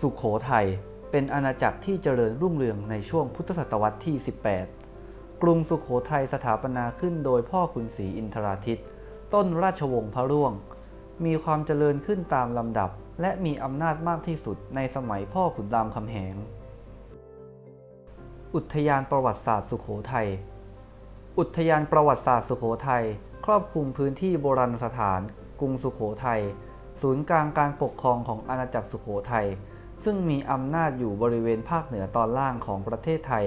สุขโขทัยเป็นอาณาจักรที่เจริญรุ่งเรืองในช่วงพุทธศตวรรษที่ 18 กรุงสุขโขทัยสถาปนาขึ้นโดยพ่อขุนศรีอินทราทิต ต้นราชวงศ์พระร่วง มีความเจริญขึ้นตามลำดับ และมีอำนาจมากที่สุดในสมัยพ่อขุนรามคำแหง อุทยานประวัติศาสตร์สุขโขทัย อุทยานประวัติศาสตร์สุขโขทัยครอบคลุมพื้นที่โบราณสถาน กรุงสุขโขทัยศูนย์กลางการปกครองของอาณาจักรสุขโขทัย ซึ่งมีอำนาจอยู่บริเวณภาคเหนือตอนล่างของประเทศไทย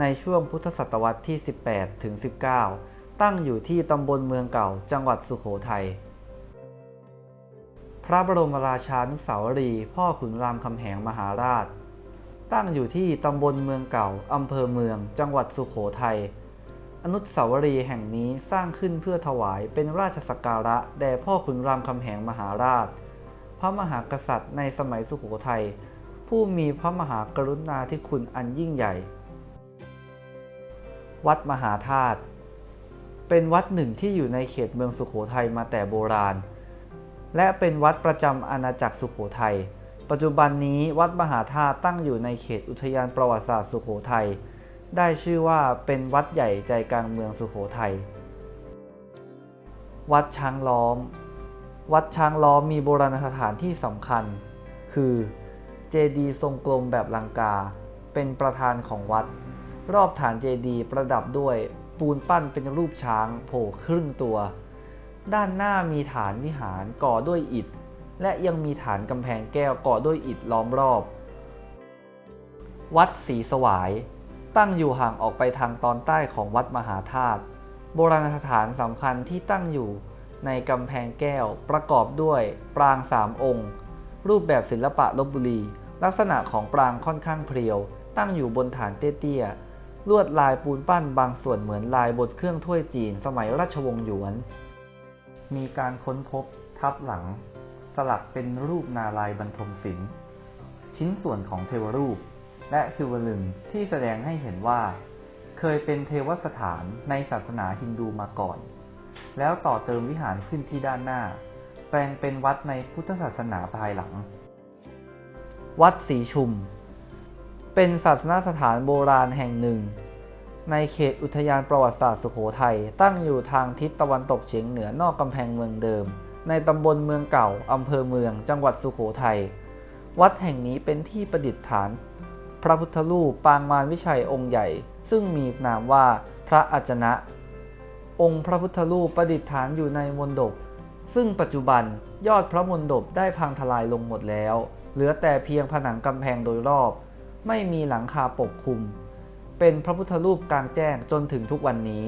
ในช่วงพุทธศตวรรษที่ 18 ถึง 19 ตั้งอยู่ที่ตำบลเมืองเก่าจังหวัดสุโขทัย พระบรมราชานุสาวรีย์พ่อขุนรามคำแหงมหาราช ตั้งอยู่ที่ตำบลเมืองเก่าอำเภอเมือง จังหวัดสุโขทัยอนุสาวรีย์แห่งนี้สร้างขึ้นเพื่อถวายเป็นราชสักการะแด่พ่อขุนรามคำแหงมหาราช ระมหากษัตริย์ในสมัยสุขโขทัย ผู้มีพระมหากรุณาธิคุณอันยิ่งใหญ่ วัดมหาธาตุเป็นวัดหนึ่งที่อยู่ในเขตเมืองสุขโขทัยมาแต่โบราณ และเป็นวัดประจำอาณาจักรสุขโขทัย ปัจจุบันนี้วัดมหาธาตุตั้งอยู่ในเขตอุทยานประวัติศาสตร์สุขโขทัย ได้ชื่อว่าเป็นวัดใหญ่ใจกลางเมืองสุขโขทัย วัดช้างล้อม วัดช้างล้อมมีโบราณสถานที่สำคัญ คือเจดีย์ทรงกลมแบบลังกา เป็นประธานของวัด รอบฐานเจดีย์ประดับด้วยปูนปั้นเป็นรูปช้างโผล่ครึ่งตัว ด้านหน้ามีฐานวิหารก่อด้วยอิฐ และยังมีฐานกำแพงแก้วก่อด้วยอิฐล้อมรอบ วัดศรีสวาย ตั้งอยู่ห่างออกไปทางตอนใต้ของวัดมหาธาตุโบราณสถานสำคัญที่ตั้งอยู่ ในกำแพงแก้ว ประกอบด้วย ปรางสามองค์ รูปแบบศิลปะลบบุรี ลักษณะของปรางค่อนข้างเพรียว ตั้งอยู่บนฐานเตี้ยๆ ลวดลายปูนปั้นบางส่วนเหมือนลายบนเครื่องถ้วยจีน สมัยราชวงศ์หยวน มีการค้นพบทับหลัง สลักเป็นรูปนาลายบรรทมศิลป์ชิ้นส่วนของเทวรูป และศิวลึงที่แสดงให้เห็นว่า เคยเป็นเทวสถานในศาสนาฮินดูมาก่อน แล้วต่อเติมวิหารขึ้นที่ด้านหน้า แปลงเป็นวัดในพุทธศาสนาภายหลัง วัดศรีชุม เป็นศาสนสถานโบราณแห่งหนึ่ง ในเขตอุทยานประวัติศาสตร์สุโขทัยตั้งอยู่ทางทิศตะวันตกเฉียงเหนือนอกกำแพงเมืองเดิม ในตำบลเมืองเก่าอำเภอเมือง จังหวัดสุโขทัยวัดแห่งนี้เป็นที่ประดิษฐาน พระพุทธรูปปางมารวิชัยองค์ใหญ่ ซึ่งมีนามว่าพระอาจนะ องค์พระพุทธรูปประดิษฐานอยู่ในมณฑปซึ่งปัจจุบันยอดพระมณฑปได้พังทลายลงหมดแล้ว เหลือแต่เพียงผนังกำแพงโดยรอบ ไม่มีหลังคาปกคลุม เป็นพระพุทธรูปกลางแจ้งจนถึงทุกวันนี้